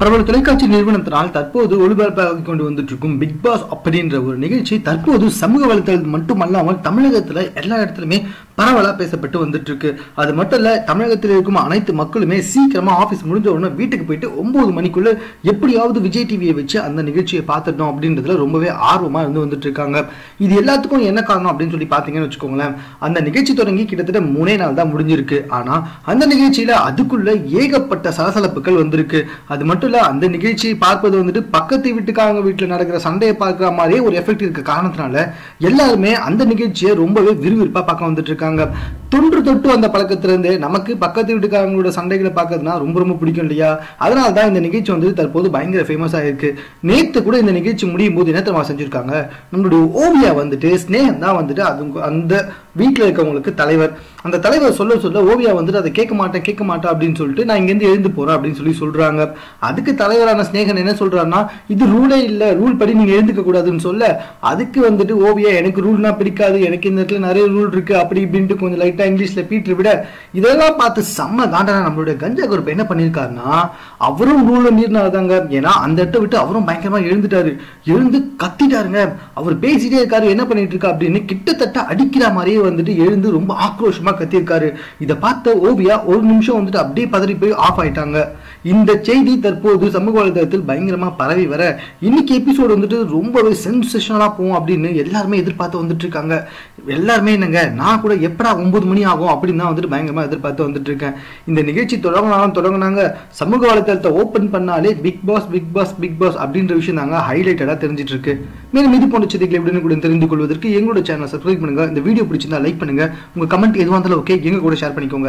பிரபல தொலைக்காட்சி நிறுவனத்தினால் தற்போது ஒளிபரப்பாகி கொண்டு வந்துட்டு இருக்கும் பிக் பாஸ் அப்படின்ற ஒரு நிகழ்ச்சி தற்போது சமூக வலைத்தளத்தில் மட்டுமல்லாமல் தமிழகத்தில் எல்லா இடத்துலையுமே பரவலாக பேசப்பட்டு வந்துட்டு இருக்கு அது மட்டும் இல்லை தமிழகத்தில் இருக்கும் அனைத்து மக்களுமே சீக்கிரமாக ஆஃபீஸ் முடிஞ்ச உடனே வீட்டுக்கு போயிட்டு ஒன்பது மணிக்குள்ள எப்படியாவது விஜய் டிவியை வச்சு அந்த நிகழ்ச்சியை பார்த்துட்டோம் அப்படின்றதுல ரொம்பவே ஆர்வமாக இருந்து வந்துட்டு இருக்காங்க இது எல்லாத்துக்கும் என்ன காரணம் அப்படின்னு சொல்லி பார்த்தீங்கன்னு வச்சுக்கோங்களேன். அந்த நிகழ்ச்சி தொடங்கி கிட்டத்தட்ட மூணே நாள் தான் முடிஞ்சிருக்கு. ஆனால் அந்த நிகழ்ச்சியில் அதுக்குள்ள ஏகப்பட்ட சலசலப்புகள் வந்திருக்கு. அது மட்டும் நடுவில் அந்த நிகழ்ச்சியை பார்ப்பது வந்துட்டு பக்கத்து வீட்டுக்காரங்க வீட்டில் நடக்கிற சண்டையை பார்க்குற மாதிரியே ஒரு எஃபெக்ட் இருக்க காரணத்தினால எல்லாருமே அந்த நிகழ்ச்சியை ரொம்பவே விறுவிறுப்பா பார்க்க வந்துட்டு இருக்காங்க. தொன்று தொட்டு வந்த பழக்கத்திலிருந்து நமக்கு பக்கத்து வீட்டுக்காரங்களோட சண்டைகளை பார்க்கறதுனா ரொம்ப ரொம்ப பிடிக்கும் இல்லையா? அதனால தான் இந்த நிகழ்ச்சி வந்து தற்போது பயங்கர ஃபேமஸ் ஆயிருக்கு. நேத்து கூட இந்த நிகழ்ச்சி முடியும் போது என்ன செஞ்சிருக்காங்க? நம்மளுடைய ஓவியா வந்துட்டு ஸ்னேகம் தான் வந்துட்டு அது அந்த வீட்டில் இருக்கவங்களுக்கு தலைவர். அந்த தலைவர் சொல்ல சொல்ல ஓவியா வந்துட்டு அதை கேட்க மாட்டேன் கேட்க மாட்டேன் அப்படின்னு சொல்லிட்டு நான் இங்கேருந்து எழுந்து போறேன் அப்படின்னு சொல்லி சொல்றாங்க. அதுக்கு தலைவரான ஸ்னேகன் என்ன சொல்றாருன்னா இது ரூலே இல்லை ரூல் படி நீங்க எழுந்துக்க கூடாதுன்னு சொல்ல. அதுக்கு வந்துட்டு ஓவியா எனக்கு ரூல்னா பிடிக்காது எனக்கு இந்த இடத்துல நிறைய ரூல் இருக்கு அப்படி இப்படின்ட்டு கொஞ்சம் லைட் லைட்டா இங்கிலீஷ்ல பீட்டு விட இதெல்லாம் பார்த்து செம்ம காண்டனா நம்மளுடைய கஞ்சா குரூப் என்ன பண்ணியிருக்காருன்னா அவரும் ரூலை மீறினாதாங்க ஏன்னா அந்த இடத்த விட்டு அவரும் பயங்கரமா எழுந்துட்டாரு. எழுந்து கத்திட்டாருங்க. அவர் பேசிட்டே இருக்காரு. என்ன பண்ணிட்டு இருக்கா அப்படின்னு கிட்டத்தட்ட அடிக்கிற மாதிரியே வந்துட்டு எழுந்து ரொம்ப ஆக்ரோஷமா கத்தியிருக்காரு. இதை பார்த்த ஓவியா ஒரு நிமிஷம் வந்துட்டு அப்படியே பதறி போய் ஆஃப் ஆயிட்டாங்க. இந்த செய்தி தற்போது சமூக வலைதளத்தில் பயங்கரமா பரவி வர இன்னைக்கு எபிசோடு வந்துட்டு ரொம்பவே சென்சேஷனலா போகும் அப்படின்னு எல்லாருமே எதிர்பார்த்து வந்துட்டு இருக்காங்க எல்லாருமே என்னங்க நான் கூட எப்படா ஒன்பது மணி ஆகும் அப்படின்னு தான் வந்துட்டு பயங்கரமா எதிர்பார்த்து வந்துட்டு இருக்கேன் இந்த நிகழ்ச்சி தொடங்கினாலும் தொடங்கினாங்க. சமூக வலைதளத்தை ஓபன் பண்ணாலே Bigg Boss Bigg Boss Bigg Boss அப்படின்ற விஷயம் தாங்க ஹைலைட்டடா தெரிஞ்சிட்டு இருக்கு மேலும் இது போன்ற செய்திகளை எப்படின்னு கூட தெரிந்து கொள்வதற்கு எங்களோட சேனல் சப்ஸ்கிரைப் பண்ணுங்க. இந்த வீடியோ பிடிச்சிருந்தா லைக் பண்ணுங்க. உங்க கமெண்ட் எதுவாக இருந்தாலும் ஓகே எங்க கூட ஷேர் பண்ணிக்கோங்க.